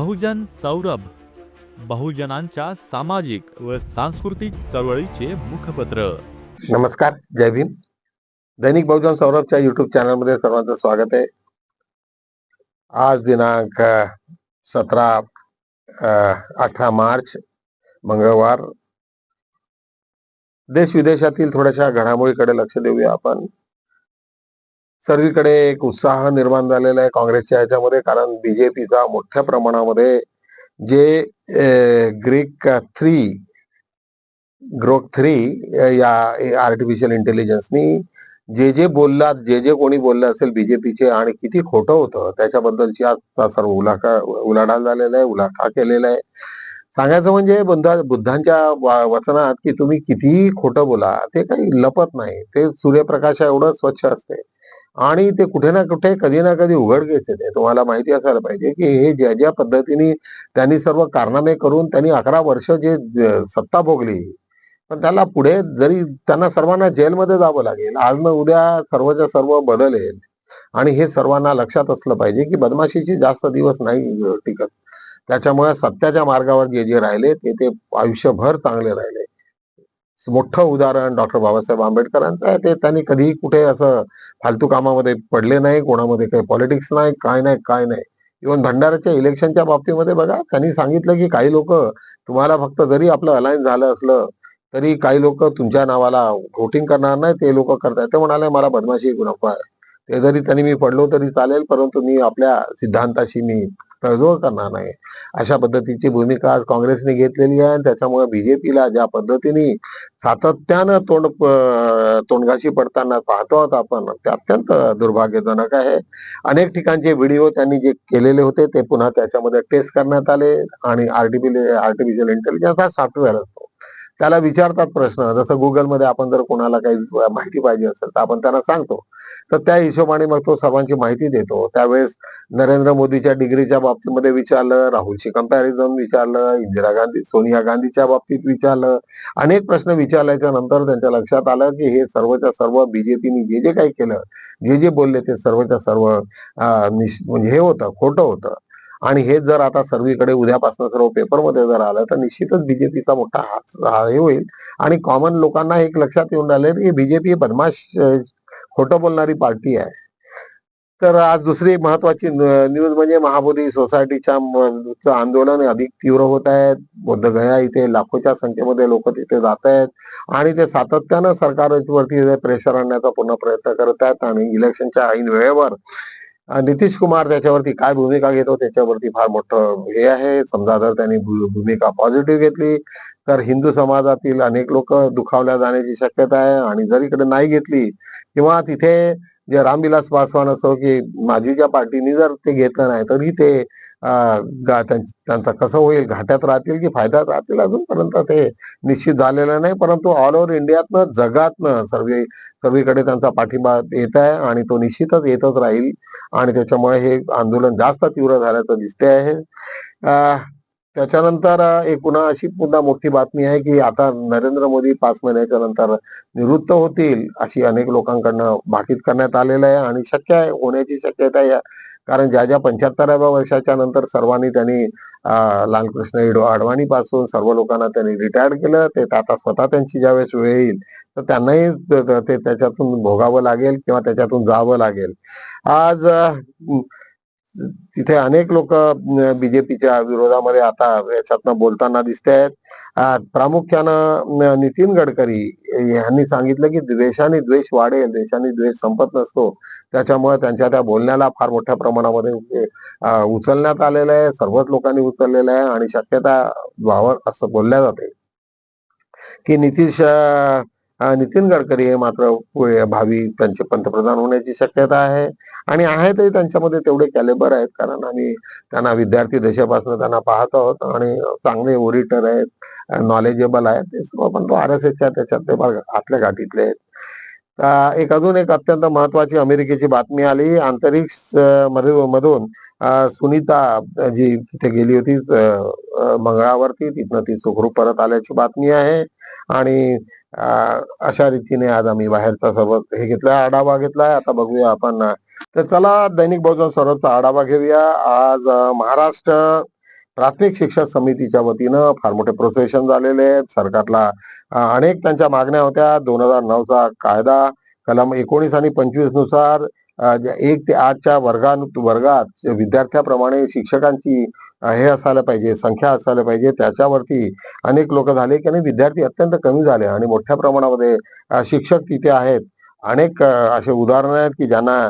बहुजन सौरभ बहुजनांच्या सामाजिक व सांस्कृतिक चळवळीचे मुखपत्र. नमस्कार जय भीम. दैनिक बहुजन सौरभच्या युट्यूब चॅनलमध्ये सर्वांचं स्वागत आहे. आज दिनांक सतरा अठरा मार्च मंगळवार. देश विदेशातील थोड्याशा घडामोडीकडे लक्ष देऊया आपण. सर्वीकडे एक उत्साह निर्माण झालेला आहे काँग्रेसच्या ह्याच्यामध्ये कारण बीजेपीचा मोठ्या प्रमाणामध्ये जे ग्रीक थ्री ग्रोक थ्री या आर्टिफिशियल इंटेलिजन्सनी जे जे बोललात जे जे कोणी बोललं असेल बीजेपीचे आणि किती खोटं होतं त्याच्याबद्दलची आज सर्व उलाका उलाढाल झालेला आहे उलाखा केलेला आहे. सांगायचं म्हणजे बुद्धा बुद्धांच्या वचनात की तुम्ही कितीही खोटं बोला ते काही लपत नाही. ते सूर्यप्रकाशा एवढं स्वच्छ असते. आणि ते कुठे ना कुठे कधी ना कधी उघडकीस येते तुम्हाला माहिती असायला पाहिजे की हे ज्या ज्या पद्धतीने त्यांनी सर्व कारनामे करून त्यांनी अकरा वर्ष जे सत्ता भोगली पण त्याला पुढे जरी त्यांना सर्वांना जेलमध्ये जावं लागेल आज न उद्या सर्वच्या सर्व बदलेल आणि हे सर्वांना लक्षात असलं पाहिजे की बदमाशीची जास्त दिवस नाही टिकत. त्याच्यामुळे सत्याच्या मार्गावर जे जे राहिले ते ते आयुष्यभर चांगले राहिले. मोठं उदाहरण डॉक्टर बाबासाहेब आंबेडकरांचं आहे. ते त्यांनी कधीही कुठे असं फालतू कामामध्ये पडले नाही कोणामध्ये काही पॉलिटिक्स नाही काय नाही काय नाही. इव्हन भंडाराच्या इलेक्शनच्या बाबतीमध्ये बघा त्यांनी सांगितलं की काही लोक तुम्हाला फक्त जरी आपलं अलायन्स झालं असलं तरी काही लोक तुमच्या नावाला व्होटिंग करणार नाही ते लोक करतात ते म्हणाले मला बदमाशी नको आहे. ते जरी त्यांनी मी पडलो तरी चालेल परंतु मी आपल्या सिद्धांताशी मी तडजोड करणार नाही. अशा पद्धतीची भूमिका आज काँग्रेसने घेतलेली आहे आणि त्याच्यामुळे बीजेपीला ज्या पद्धतीने सातत्यानं तोंड तोंडगाशी तोंडघाशी पडताना पाहतो आहोत आपण ते अत्यंत दुर्भाग्यजनक आहे. अनेक ठिकाणचे व्हिडिओ त्यांनी जे केलेले होते ते पुन्हा त्याच्यामध्ये टेस्ट करण्यात आले आणि आर्टिफिशियल आर्टिफिशियल इंटेलिजन्स हा सॉफ्टवेअर असतो त्याला विचारतात प्रश्न. जसं गुगलमध्ये आपण जर कोणाला काही माहिती पाहिजे असेल तर आपण त्यांना सांगतो. तर त्या हिशोबाने मग तो सर्वांची माहिती देतो. त्यावेळेस नरेंद्र मोदीच्या डिग्रीच्या बाबतीमध्ये विचारलं राहुलशी कंपॅरिझन विचारलं इंदिरा गांधी सोनिया गांधीच्या बाबतीत विचारलं. अनेक प्रश्न विचारल्याच्या नंतर त्यांच्या लक्षात आलं की हे सर्वच्या सर्व बीजेपीने जे जे काही केलं जे जे बोलले ते सर्वच्या सर्व म्हणजे हे होतं खोटं होतं. आणि हे जर आता सर्वीकडे उद्यापासून सर्व पेपरमध्ये जर आलं तर निश्चितच बीजेपीचा मोठा हात हे होईल. आणि कॉमन लोकांना एक लक्षात येऊन राहिले की बीजेपी बदमाश खोटं बोलणारी पार्टी आहे. तर आज दुसरी महत्वाची न्यूज म्हणजे महाबोधी सोसायटीच्या आंदोलन अधिक तीव्र होत आहे बोद्धगया इथे लाखोच्या संख्येमध्ये लोक तिथे जात आहेत. आणि ते सातत्यानं सरकारवरती प्रेशर आणण्याचा पुन्हा प्रयत्न करत आहेत आणि इलेक्शनच्या ऐन वेळेवर नितीश कुमार त्याच्यावरती काय भूमिका घेतो त्याच्यावरती फार मोठं हे आहे. समजा जर त्यांनी भूमिका पॉझिटिव्ह घेतली तर हिंदू समाजातील अनेक लोक दुखावल्या जाण्याची शक्यता आहे. आणि जर इकडे नाही घेतली किंवा तिथे जे रामविलास पासवान असो की माझीच्या पार्टीने जर ते घेतलं नाही तरी ते त्यांचं कसं होईल? घाट्यात राहतील की फायद्यात राहतील अजूनपर्यंत ते निश्चित झालेलं नाही. परंतु ऑल ओव्हर इंडियातनं जगातनं सर्व सर्वीकडे त्यांचा पाठिंबा येत आहे आणि तो निश्चितच येतच राहील. आणि त्याच्यामुळे हे आंदोलन जास्त तीव्र झाल्याचं दिसते आहे. अं, त्याच्यानंतर एक पुन्हा अशी पुन्हा मोठी बातमी आहे की आता नरेंद्र मोदी पाच महिन्याच्या नंतर निवृत्त होतील अशी अनेक लोकांकडनं भाकीत करण्यात आलेलं आहे. आणि शक्य आहे होण्याची शक्यता या कारण ज्या ज्या पंच्याहत्तराव्या वर्षाच्या नंतर सर्वांनी त्यांनी लालकृष्ण इडो अडवाणी पासून सर्व लोकांना त्यांनी रिटायर्ड केलं. ते आता स्वतः त्यांची ज्यावेळेस वेळ येईल तर त्यांनाही ते त्याच्यातून भोगावं लागेल किंवा त्याच्यातून जावं लागेल. आज तिथे अनेक लोक बीजेपीच्या विरोधामध्ये आता याच्यातनं बोलताना दिसते आहेत. प्रामुख्यानं नितीन गडकरी यांनी सांगितलं की द्वेषाने द्वेष वाढेल द्वेषाने द्वेष संपत नसतो. त्याच्यामुळे त्यांच्या त्या बोलण्याला फार मोठ्या प्रमाणामध्ये उचलण्यात आलेलं आहे. सर्वच लोकांनी उचललेलं आहे आणि शक्यता व्हावं असं बोलल्या जाते. की नितीश नितीन गडकरी हे मात्र भावी त्यांचे पंतप्रधान होण्याची शक्यता आहे. आणि आहेतही त्यांच्यामध्ये तेवढे कॅलेबर आहेत कारण आम्ही त्यांना विद्यार्थी दशेपासून त्यांना पाहत आहोत आणि चांगले ओरिटर आहेत नॉलेजेबल आहेत. ते सर्व पण तो आर एस एसच्या त्याच्यात ते आतल्या गाठीतले आहेत. एक अजून एक अत्यंत महत्वाची अमेरिकेची बातमी आली अंतरिक्षमध्ये मधून सुनीता जी तिथे गेली होती मंगळावरती. तिथनं ती सुखरूप परत आल्याची बातमी आहे. आणि अशा रीतीने आज आम्ही बाहेरचा सर्व हे घेतलाय आढावा घेतलाय. आता बघूया आपण. तर चला दैनिक बहुजन सर्वचा आढावा घेऊया. आज महाराष्ट्र प्राथमिक शिक्षक समितीच्या वतीनं फार मोठे प्रोसेशन झालेले आहेत. सरकारला अनेक त्यांच्या मागण्या होत्या. दोन हजार नऊचा कायदा कलम एकोणीस आणि पंचवीसनुसार एक ते आठच्या वर्गां वर्गात विद्यार्थ्याप्रमाणे शिक्षकांची हे असायला पाहिजे संख्या असायला पाहिजे. त्याच्यावरती अनेक लोक झाले की आणि विद्यार्थी अत्यंत कमी झाले आणि मोठ्या प्रमाणामध्ये शिक्षक तिथे आहेत. अनेक असे उदाहरण आहेत की ज्यांना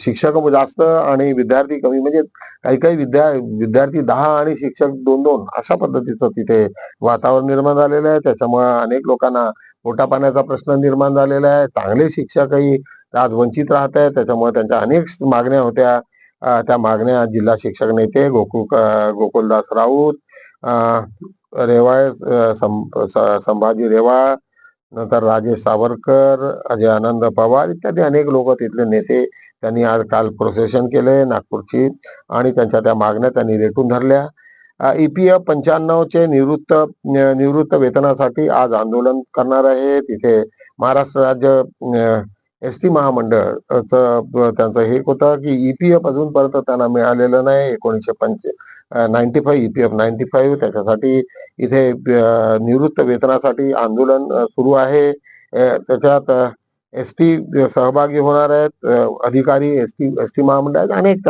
शिक्षक जास्त आणि विद्यार्थी कमी. म्हणजे काही काही विद्या विद्यार्थी दहा आणि शिक्षक दोन दोन अशा पद्धतीचं तिथे वातावरण निर्माण झालेलं आहे. त्याच्यामुळे अनेक लोकांना पोटा पाण्याचा प्रश्न निर्माण झालेला आहे. चांगले शिक्षकही आज वंचित राहत आहे त्याच्यामुळे त्यांच्या अनेक मागण्या होत्या. त्या मागण्या जिल्हा शिक्षक नेते गोकुळ गोकुलदास राऊत रेवाळ सं- संभाजी रेवाळ नंतर राजेश सावरकर अजय आनंद पवार इत्यादी अनेक लोक तिथले नेते त्यांनी आज काल प्रोसेशन केले नागपूरची आणि त्यांच्या त्या मागण्या त्यांनी रेटून धरल्या. ईपीएफ पंच्याण्णव चे निवृत्त निवृत्त वेतनासाठी आज आंदोलन करणार आहे. तिथे महाराष्ट्र राज्य एस टी महामंडळ त्यांचा त्यांचं हे होता होतं की ईपीएफ अजूनपर्यंत त्यांना मिळालेलं नाही एकोणीसशे पंच ninety five EPF ninety five त्याच्यासाठी इथे निवृत्त वेतनासाठी आंदोलन सुरू आहे. त्याच्यात एस टी सहभागी होणार आहेत. अधिकारी एस टी एस टी महामंडळात अनेक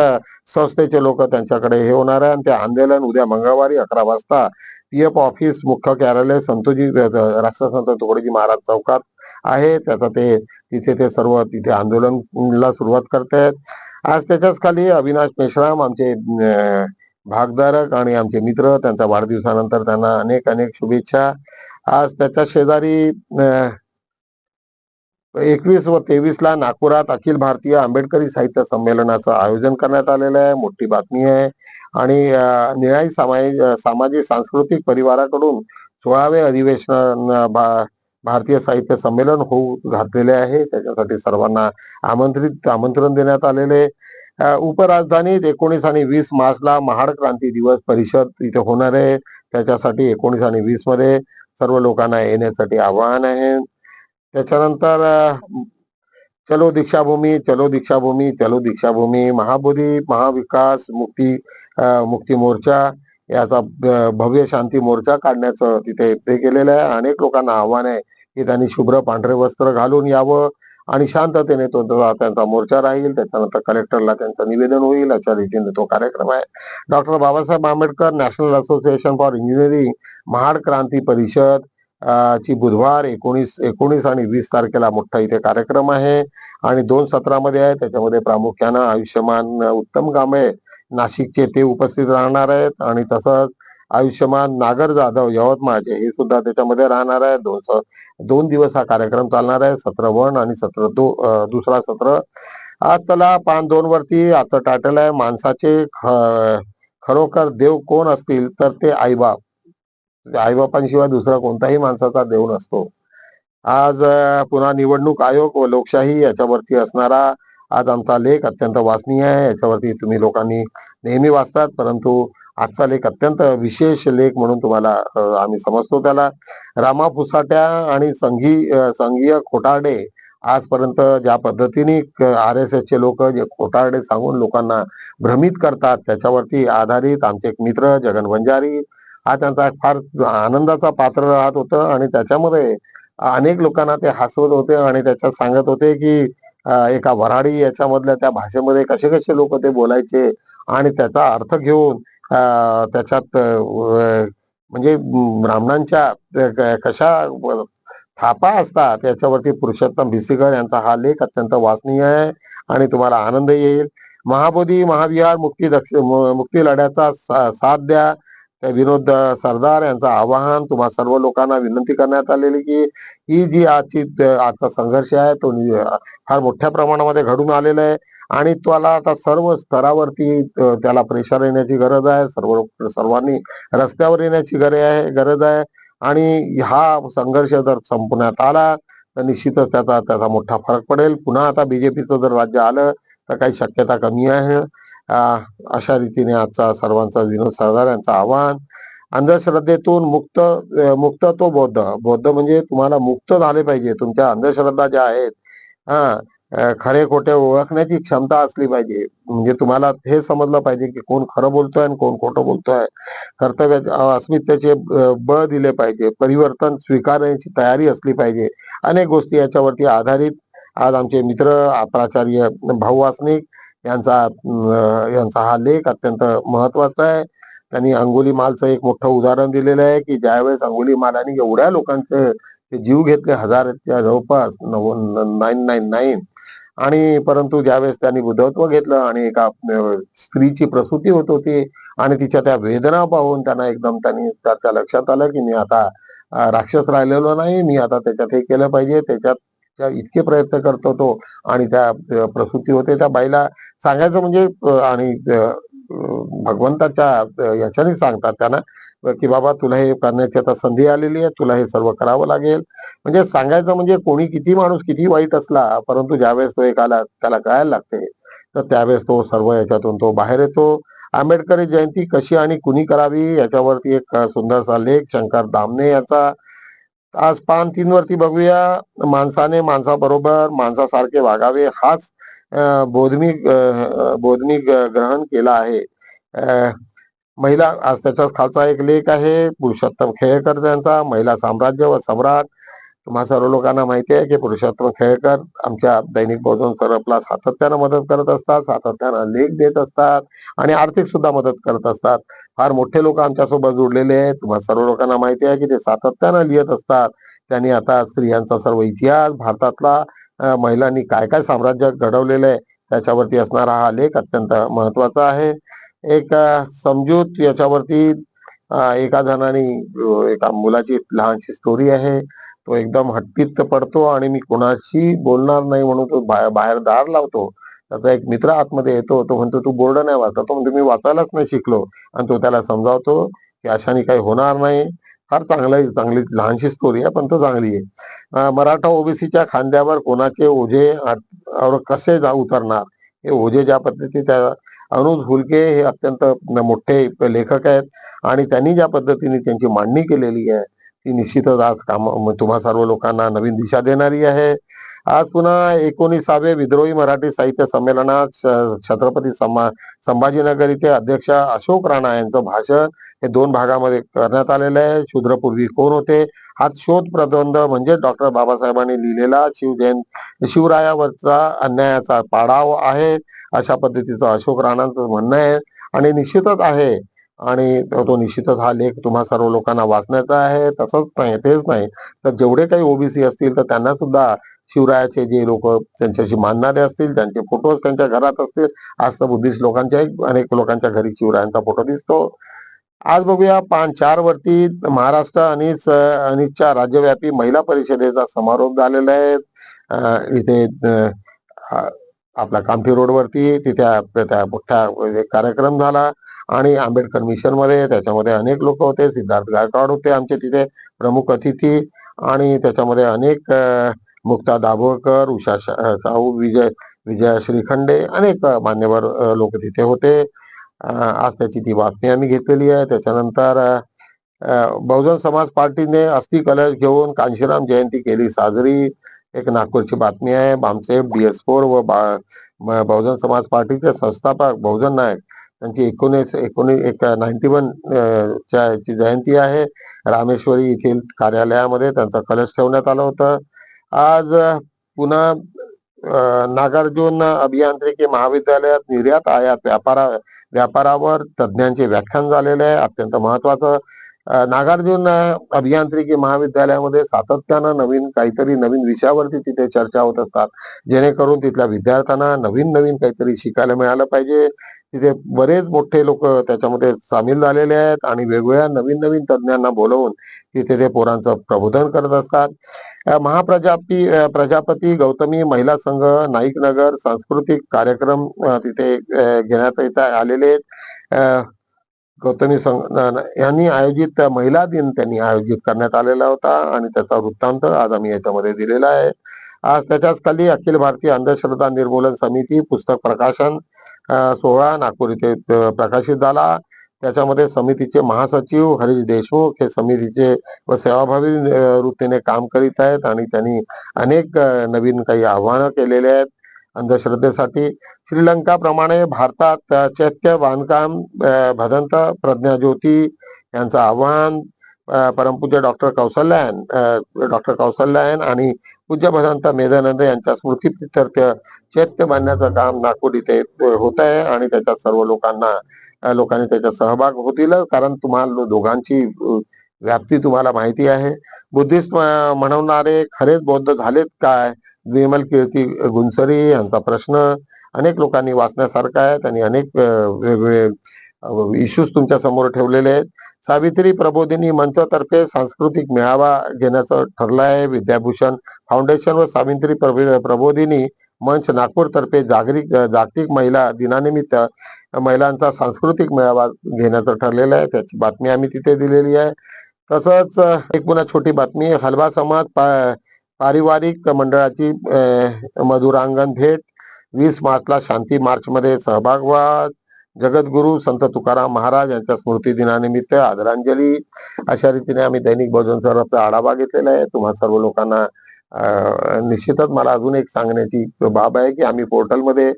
संस्थेचे लोक त्यांच्याकडे हे होणार आहे आणि ते आंदोलन उद्या मंगळवारी अकरा वाजता पीएफ ऑफिस मुख्य कार्यालय संतोजी राष्ट्रसंत तुकडोजी महाराज चौकात आहे. त्याचा ते तिथे ते सर्व तिथे आंदोलनला सुरुवात करतायत आज त्याच्याच खाली अविनाश मेश्राम आमचे भागधारक आणि आमचे मित्र त्यांच्या वाढदिवसानंतर त्यांना अनेक अनेक शुभेच्छा. आज त्याच्या शेजारी एकवीस व तेवीसला नागपुरात अखिल भारतीय आंबेडकरी साहित्य संमेलनाचं आयोजन करण्यात आलेलं आहे. मोठी बातमी आहे. आणि अ, निळाई सामाजिक सामाजिक सांस्कृतिक परिवाराकडून सोळावे अधिवेशन भा- भारतीय साहित्य संमेलन होऊ घातलेले आहे. त्याच्यासाठी सर्वांना आमंत्रित आमंत्रण देण्यात आलेले उपराजधानीत एकोणीस आणि वीस मार्चला महाड क्रांती दिवस परिषद इथे होणार आहे. त्याच्यासाठी एकोणीस आणि वीसमध्ये सर्व लोकांना येण्यासाठी आवाहन आहे. त्याच्यानंतर चलो दीक्षाभूमी चलो दीक्षाभूमी चलो दीक्षाभूमी महाबोधी महाविकास मुक्ती मुक्ती मोर्चा याचा भव्य शांती मोर्चा काढण्याचं तिथे ते केलेलं आहे. अनेक लोकांना आव्हान आहे की त्यांनी शुभ्र पांढरे वस्त्र घालून यावं आणि शांततेने तो त्यांचा मोर्चा राहील. त्याच्यानंतर कलेक्टरला त्यांचं निवेदन होईल. अशा रीतीने तो कार्यक्रम आहे. Doctor Babasaheb Ambedkar national association for engineering Mahad क्रांती परिषद ची बुधवार एकोणीस एकोणीस आणि वीस तारखेला मोठा इथे कार्यक्रम आहे. आणि दोन सत्रामध्ये आहे. त्याच्यामध्ये प्रामुख्यानं आयुष्यमान उत्तम कांबळे नाशिकचे ते उपस्थित राहणार आहेत. आणि तसंच आयुष्यमान नागर जाधव यवतमाळचे हे सुद्धा त्याच्यामध्ये राहणार आहे दोन स- दोन दिवस हा कार्यक्रम चालणार आहे. सत्र वन आणि सत्र दो दुसरा सत्र. आज चला पान दोन वरती आजचं टायटल आहे माणसाचे ख- खरोखर देव कोण असतील? तर ते आईबाप आईबापांशिवाय दुसरा कोणताही माणसाचा देव नसतो. आज पुन्हा निवडणूक आयोग व लोकशाही याच्यावरती असणारा आज आमचा लेख अत्यंत वाचनीय आहे. याच्यावरती तुम्ही लोकांनी नेहमी वाचतात परंतु आजचा लेख अत्यंत विशेष लेख म्हणून तुम्हाला आम्ही समजतो त्याला. रामा फुसाट्या आणि संघी संघीय खोटारडे आजपर्यंत ज्या पद्धतीने आर एस एस चे लोक जे खोटारडे सांगून लोकांना भ्रमित करतात त्याच्यावरती आधारित आमचे एक मित्र जगन वंजारी हा त्यांचा फार आनंदाचा पात्र राहत होतं आणि त्याच्यामध्ये अनेक लोकांना ते हसवत होते आणि त्याच्यात सांगत होते की एका वऱ्हाडी याच्यामधल्या त्या भाषेमध्ये कसे कसे लोक ते बोलायचे आणि त्याचा अर्थ घेऊन त्याच्यात म्हणजे ब्राह्मणांच्या कशा थापा असतात याच्यावरती पुरुषोत्तम भिसीकर यांचा हा लेख अत्यंत वाचनीय आहे आणि तुम्हाला आनंद येईल. महाबोधी महाविहार मुक्ती दक्ष मुक्ती लढ्याचा सा- साथ द्या. विनोद सरदार यांचं आवाहन तुम्हा सर्व लोकांना विनंती करण्यात आलेली की ही जी आजची आजचा संघर्ष आहे तो फार मोठ्या प्रमाणामध्ये घडून आलेला आहे. आणि त्याला आता सर्व स्तरावरती त्याला प्रेशर येण्याची गरज आहे. सर्व सर्वांनी रस्त्यावर येण्याची गरज आहे गरज आहे. आणि हा संघर्ष जर संपवण्यात आला तर निश्चितच त्याचा त्याचा मोठा फरक पडेल. पुन्हा आता बीजेपीचं जर राज्य आलं तर काही शक्यता कमी आहे. अशा रीतीने आजचा सर्वांचा विनोद सरदार यांचं आव्हान. अंधश्रद्धेतून मुक्त मुक्त तो बौद्ध. बौद्ध म्हणजे तुम्हाला मुक्त झाले पाहिजे. तुमच्या अंधश्रद्धा ज्या आहेत हा खरे खोटे ओळखण्याची क्षमता असली पाहिजे. म्हणजे तुम्हाला हे समजलं पाहिजे की कोण खरं बोलतोय आणि कोण खोटं बोलतोय. कर्तव्य अस्मितेचे बळ दिले पाहिजे. परिवर्तन स्वीकारण्याची तयारी असली पाहिजे. अनेक गोष्टी याच्यावरती आधारित. आज आमचे मित्र प्राचार्य भाऊ वासनिक यांचा यांचा हा लेख अत्यंत महत्त्वाचा आहे. त्यांनी अंगोली मालचं एक मोठं उदाहरण दिलेलं आहे की ज्यावेळेस अंगोली मालाने एवढ्या लोकांचे जीव घेतले हजारच्या जवळपास नाईन नाईन नाईन आणि परंतु ज्यावेळेस त्यांनी बुद्धत्व घेतलं आणि एका स्त्रीची प्रसूती होत होती आणि तिच्या त्या वेदना पाहून त्यांना एकदम त्यांनी त्याच्या लक्षात आलं की मी आता राक्षस राहिलेलो नाही मी आता त्याच्यात हे केलं पाहिजे त्याच्यात त्या इतके प्रयत्न करतो तो आणि त्या प्रसूती होते. त्या बाईला सांगायचं म्हणजे आणि भगवंताच्या याच्याने सांगतात त्यांना की बाबा तुला हे करण्याची आता संधी आलेली आहे तुला हे सर्व करावं लागेल. म्हणजे सांगायचं म्हणजे कोणी किती माणूस किती वाईट असला परंतु ज्यावेळेस तो एकाला त्याला कळायला लागते. तर त्यावेळेस तो सर्व याच्यातून तो बाहेर येतो. आंबेडकरी जयंती कशी आणि कुणी करावी याच्यावरती एक सुंदरसा लेख शंकर दामने याचा आज पान तीन वरती बघूया. माणसाने माणसाबरोबर माणसासारखे वागावे हाच अ, बोधमी ग्रहण केला आहे. अ, महिला आज त्याच्याच खालचा एक लेख आहे. पुरुषोत्तम खेळकर त्यांचा महिला साम्राज्य व सम्राट. तुम्हा सर्व लोकांना माहिती आहे की पुरुषोत्तम खेळकर आमच्या दैनिक भोजन सरपला सातत्यानं मदत करत असतात सातत्यानं लेख देत असतात आणि आर्थिक सुद्धा मदत करत असतात. फार मोठे लोक आमच्यासोबत जोडलेले आहेत. तुम्हा सर्व लोकांना माहिती आहे की ते सातत्यानं लिहित असतात. त्यांनी आता स्त्रियांचा सर्व इतिहास भारतातला महिलांनी काय काय साम्राज्य घडवलेलं आहे त्याच्यावरती असणारा हा लेख अत्यंत महत्त्वाचा आहे. एक समजूत याच्यावरती एका जणांनी एका मुलाची लहानशी स्टोरी आहे. तो एकदम हट्टीत पडतो आणि मी कोणाशी बोलणार नाही म्हणून तो बाहेर दार लावतो. त्याचा एक मित्र आतमध्ये येतो तो म्हणतो तू बोर्ड नाही वाचत तो म्हणतो मी वाचायलाच नाही शिकलो. आणि तो त्याला समजावतो की अशाने काही होणार नाही. फार चांगला चांगली लहानशी स्टोरी आहे पण तो चांगली आहे. मराठा ओबीसीच्या खांद्यावर कोणाचे ओझे कसे जा उतरणार? हे ओझे ज्या पद्धती त्या अनुज फुलके हे अत्यंत मोठे लेखक आहेत आणि त्यांनी ज्या पद्धतीने त्यांची मांडणी केलेली आहे ती निश्चितच आज काम तुम्हा सर्व लोकांना नवीन दिशा देणारी आहे. आज पुन्हा एकोणीसावे विद्रोही मराठी साहित्य संमेलनात छत्रपती संभा संभाजीनगर इथे अध्यक्ष अशोक राणा यांचं भाषण हे दोन भागामध्ये करण्यात आलेलं आहे. शूद्रपूर्वी कोण होते? हा शोध प्रबंध म्हणजे डॉक्टर बाबासाहेबांनी लिहिलेला शिवजयंत शिवरायावरचा अन्यायाचा पाडाव आहे अशा पद्धतीचं अशोक राणांचं म्हणणं आहे. आणि निश्चितच आहे आणि तो निश्चितच हा लेख तुम्हा सर्व लोकांना वाचण्याचा आहे तसंच नाही तेच नाही. तर जेवढे काही ओबीसी असतील तर त्यांना सुद्धा शिवरायाचे जे लोक त्यांच्याशी मानणारे असतील त्यांचे फोटोज त्यांच्या घरात असतील. आज तर बुद्धिस्ट लोकांच्या अनेक लोकांच्या घरी शिवरायांचा फोटो दिसतो. आज बघूया पान चार वरती महाराष्ट्र आणि अनितच्या राज्यव्यापी महिला परिषदेचा समारोप झालेला आहे. इथे अं, आ- आपला कामठी रोडवरती तिथे त्या मोठा एक कार्यक्रम झाला. आणि आंबेडकर मिशनमध्ये त्याच्यामध्ये अनेक लोक होते. सिद्धार्थ गायकवाड होते आमचे तिथे प्रमुख अतिथी. आणि त्याच्यामध्ये अनेक मुक्ता दाभोळकर उषा शाहू साहू विजय विजया श्रीखंडे अनेक मान्यवर लोक तिथे होते. आज त्याची ती बातमी आम्ही घेतलेली आहे. त्याच्यानंतर बहुजन समाज पार्टीने अस्थि कलश घेऊन कांशीराम जयंती केली साजरी. एक नागपूरची बातमी आहे. बामसेब डी एस फोर व बा- बहुजन समाज पार्टीचे संस्थापक बहुजन नायक त्यांची एकोणीस एकोणीस एक नाईन्टी वन च्या ची जयंती आहे. रामेश्वरी येथील कार्यालयामध्ये त्यांचा कलश ठेवण्यात आलं होतं. आज पुन्हा नागार्जुन अभियांत्रिकी महाविद्यालयात निर्यात आयात व्यापारा व्यापारावर तज्ज्ञांचे व्याख्यान झालेले आहे. अत्यंत महत्वाचं नागार्जुन अभियांत्रिकी महाविद्यालयामध्ये सातत्यानं नवीन काहीतरी नवीन विषयावरती तिथे चर्चा होत असतात. जेणेकरून तिथल्या विद्यार्थ्यांना नवीन नवीन काहीतरी शिकायला मिळालं पाहिजे. तिथे बरेच मोठे लोक त्याच्यामध्ये सामील झालेले आहेत आणि वेगवेगळ्या नवीन नवीन तज्ज्ञांना बोलवून तिथे ते पोरांचं प्रबोधन करत असतात. महाप्रजापी महाप्रजापती प्रजापती गौतमी महिला संघ नाईक नगर सांस्कृतिक कार्यक्रम तिथे घेण्यात येत आलेले आहेत. अं, गौतमी संघ यांनी आयोजित महिला दिन त्यांनी आयोजित करण्यात आलेला होता आणि त्याचा वृत्तांत आज आम्ही याच्यामध्ये दिलेला आहे. त्याच्याच खाली अखिल भारतीय अंधश्रद्धा निर्मूलन समिती पुस्तक प्रकाशन सोहळा नागपूर इथे प्रकाशित झाला. त्याच्यामध्ये समितीचे महासचिव हरीश देशमुख हे समितीचे व सेवाभावी वृत्तीने काम करीत आहेत आणि त्यांनी अनेक नवीन काही आव्हानं केलेले आहेत अंधश्रद्धेसाठी. श्रीलंकाप्रमाणे भारतात चैत्य बांधकाम भदंत प्रज्ञाज्योती यांचं आव्हान परमपूज्य डॉक्टर कौशल्यान डॉक्टर कौशल्यान आणि पूज्य भदंत मेधानंद यांच्या स्मृतीप्रित्यर्थ चैत्य बांधण्याचं काम नागपूर इथे होत आहे आणि त्याच्यात सर्व लोकांना लोकांनी त्याच्यात सहभाग होतील. कारण तुम्हाला दोघांची व्याप्ती तुम्हाला माहिती आहे. बुद्धिस्ट म्हणवणारे खरेच बौद्ध झालेत काय? विमल कीर्ती गुंसरी यांचा प्रश्न. अनेक लोकांनी वाचण्यासारखा आहे. त्यांनी अनेक वेगवेगळे इश्यूज तुमच्यासमोर ठेवलेले आहेत. सावित्री प्रबोधिनी मंचतर्फे सांस्कृतिक मेळावा घेण्याचं ठरलं आहे. विद्याभूषण फाउंडेशन व सावित्री प्रबो- प्रबोधिनी मंच नागपूरतर्फे जागरिक जागतिक जागतिक महिला दिनानिमित्त महिलांचा सांस्कृतिक मेळावा घेण्याचं ठरलेलं आहे. त्याची बातमी आम्ही तिथे दिलेली आहे. तसंच एक पुन्हा छोटी बातमी. हलवा समाज पा- पारिवारिक मंडळाची मधुरांगण भेट. वीस मार्चला शांती मार्चमध्ये सहभाग व्हा. जगद्गुरु संत तुकाराम महाराज यांच्या स्मृती दिनानिमित्त आदरांजली. अशा रीतीने आम्ही दैनिक भोजन सर्वांचा आढावा घेतलेला आहे. तुम्हा सर्व लोकांना निश्चितच मला अजून एक सांगण्याची बाब आहे की आम्ही पोर्टलमध्ये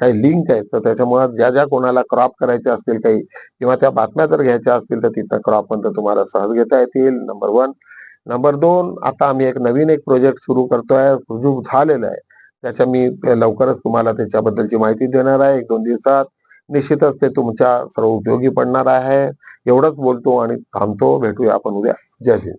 काही लिंक आहेत. तर त्याच्यामुळे ज्या ज्या कोणाला क्रॉप करायच्या असतील काही किंवा त्या बातम्या जर घ्यायच्या असतील तर तिथं क्रॉप पण तुम्हाला सहज घेता येतील. Number one. नंबर दोन आता आम्ही एक नवीन एक प्रोजेक्ट सुरू करतोय. रुजू झालेला आहे. त्याच्या मी लवकरच तुम्हाला त्याच्याबद्दलची माहिती देणार आहे. एक दोन दिवसात निश्चितच ते तुमच्या सर्व उपयोगी पडणार आहे. एवढंच बोलतो आणि थांबतो. भेटूया आपण उद्या. जय हिंद.